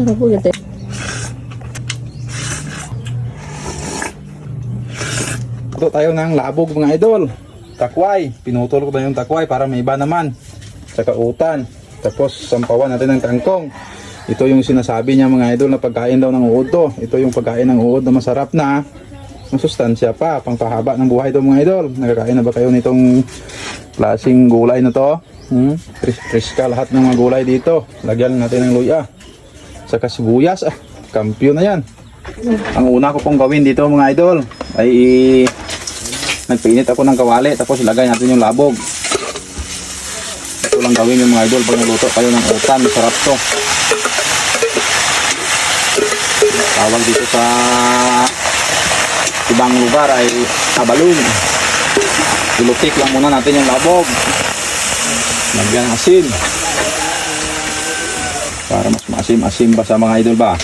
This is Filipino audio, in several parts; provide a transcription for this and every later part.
Sarap ulit eh. Ito tayo ng labog mga idol. Takway. Pinutol ko na yung takway para may iba naman. Saka utan. Tapos sampawan natin ng kangkong. Ito yung sinasabi niya mga idol na pagkain daw ng uod to. Ito yung pagkain ng uod na masarap na. Masustansya pa. Pangpahaba ng buhay to mga idol. Nakakain na ba kayo nitong klaseng gulay na to? Hmm? Fres- Fresh ka lahat ng mga gulay dito. Lagyan natin ng luya. Saka sibuyas. Ah, kampyo na yan. Ang una ko pong gawin dito mga idol ay nagpainit ako ng kawali tapos ilagay natin yung labog. Ito lang gawin yung mga idol pag nagluto kayo ng utan, masarap to. Tawag dito sa ibang lugar ay abalun. Ilutik lang muna natin yung labog. Lagyan ng asin. Para mas maasim-asim ba sa mga idol ba?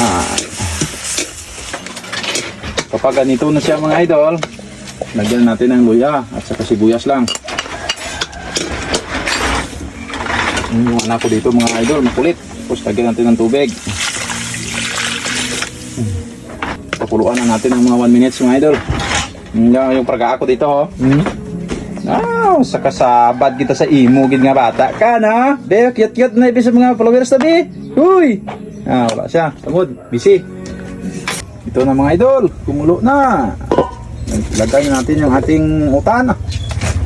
Ah. Kapag ganito na siya mga idol, lagyan natin ng luya at saka sibuyas lang. Yung anak ko dito mga idol, makulit. Tapos lagyan natin ng tubig. Pakuluan na natin ng mga 1 minutes mga idol. Yung, yung praga ako dito oh. Hmm? Ah, sa kasabad kita sa imo gid nga bata ka na. Be, cute-cute na ibig mga followers tabi. Huy. Ah, wala siya. Tagod, busy. Ito na mga idol, kumulo na. Lagay na natin yung ating utan.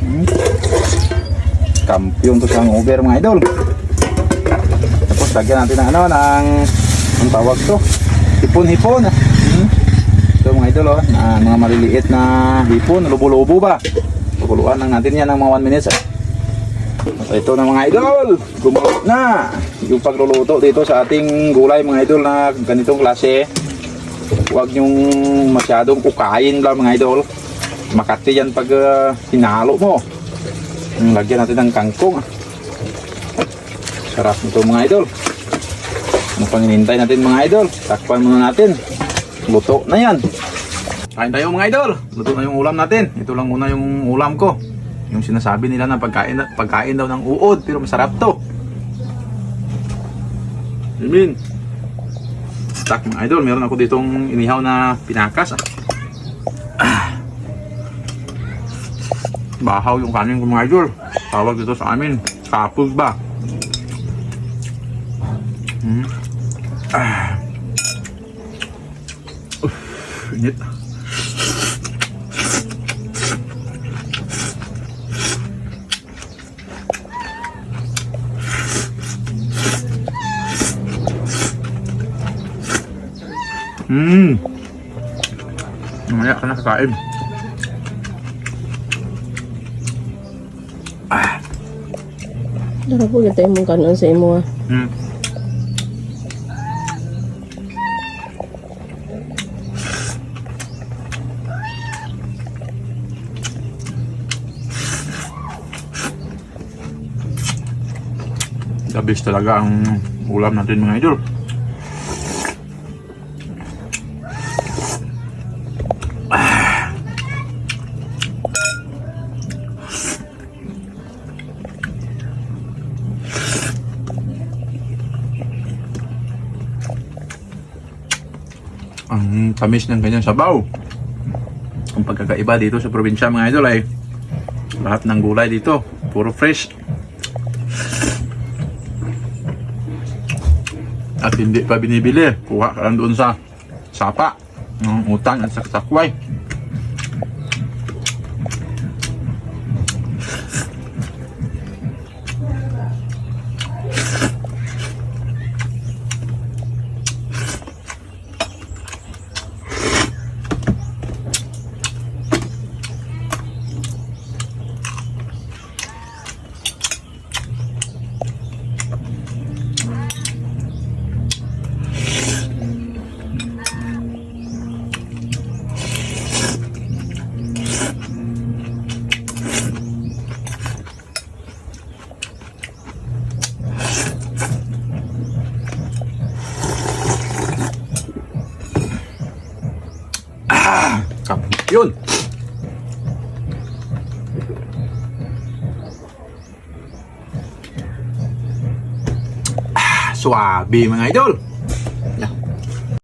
Hmm. Kampiyon to sa over mga idol. Tapos lagyan natin ng ano, ng ang tawag to. Hipon-hipon. Hmm. Ito mga idol, oh, na mga maliliit na hipon, lubo-lubo ba? Pakuluan lang natin yan ng mga 1 minutes. At ito na mga idol, gumulo na. Yung pagluluto dito sa ating gulay mga idol na ganitong klase. Huwag yung masyadong kukain lang mga idol. Makati yan pag ah, hinalo mo. Hmm, Lagyan natin ng kangkong. ah. Sarap nito mga idol. Ano pang natin mga idol? Takpan muna natin. Luto na yan. Kain tayo mga idol. Luto na yung ulam natin. Ito lang muna yung ulam ko. Yung sinasabi nila na pagkain, pagkain daw ng uod pero masarap to. Amin. Tak mga idol, meron ako ditong inihaw na pinakas. Ah. Bahaw yung kanin ko mga idol. Tawag dito sa amin, kapul ba? Hmm. Ah. Uff, init. Hmm. Mamaya ka na kakain. Sarap ulit eh mong kanon sa imo ah. The best talaga ang ulam natin mga idol. Ang tamis ng kanyang sabaw. Ang pagkakaiba dito sa probinsya mga idol ay lahat ng gulay dito, puro fresh. At hindi pa binibili, kuha ka lang doon sa sapa, ng utang at sa Yun. Ah, suabi mga idol.